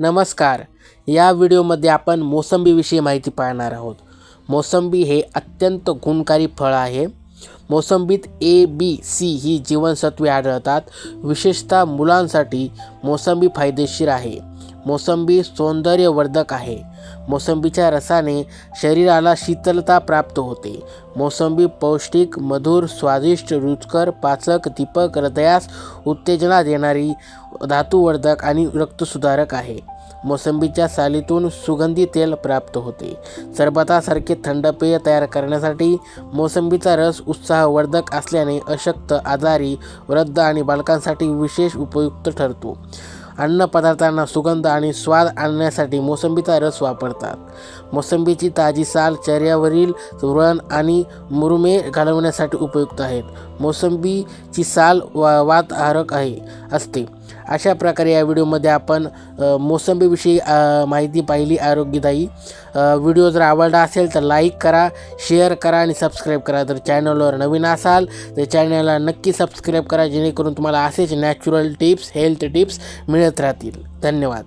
नमस्कार. या व्हिडिओमध्ये आपण मोसंबीविषयी माहिती पाहणार आहोत. मोसंबी हे अत्यंत गुणकारी फळ आहे. मोसंबीत ए बी सी ही जीवनसत्वे आढळतात. विशेषतः मुलांसाठी मोसंबी फायदेशीर आहे. मोसंबी सौंदर्यवर्धक आहे. मोसंबीच्या रसाने शरीराला शीतलता प्राप्त होते. मोसंबी पौष्टिक मधुर स्वादिष्ट रुचकर पाचक दीपक हृदयास उत्तेजना देणारी धातुवर्धक आणि रक्तसुधारक आहे. मोसंबीच्या सालीतून सुगंधी तेल प्राप्त होते. सरबतासारखे थंड पेय तयार करण्यासाठी मोसंबीचा रस उत्साहवर्धक असल्याने अशक्त आजारी वृद्ध आणि बालकांसाठी विशेष उपयुक्त ठरतो. अन्नपदार्थांना सुगंध आणि स्वाद आणण्यासाठी मोसंबीचा रस वापरतात. मोसंबीची ताजी साल चेहऱ्यावरील व्रण आणि मुरुमे घालवण्यासाठी उपयुक्त आहेत. मोसंबीची साल वा वातहारक आहे असते. अशा प्रकारे या व्हिडिओमध्ये आपण मोसंबीविषयी माहिती पाहिली आरोग्यदायी. व्हिडिओ जर आवडला असेल तर लाईक करा शेअर करा आणि सबस्क्राईब करा. जर चॅनलवर नवीन असाल तर चॅनलला नक्की सबस्क्राईब करा जेणेकरून तुम्हाला असेच नॅचरल टिप्स हेल्थ टिप्स मिळत राहतील. धन्यवाद.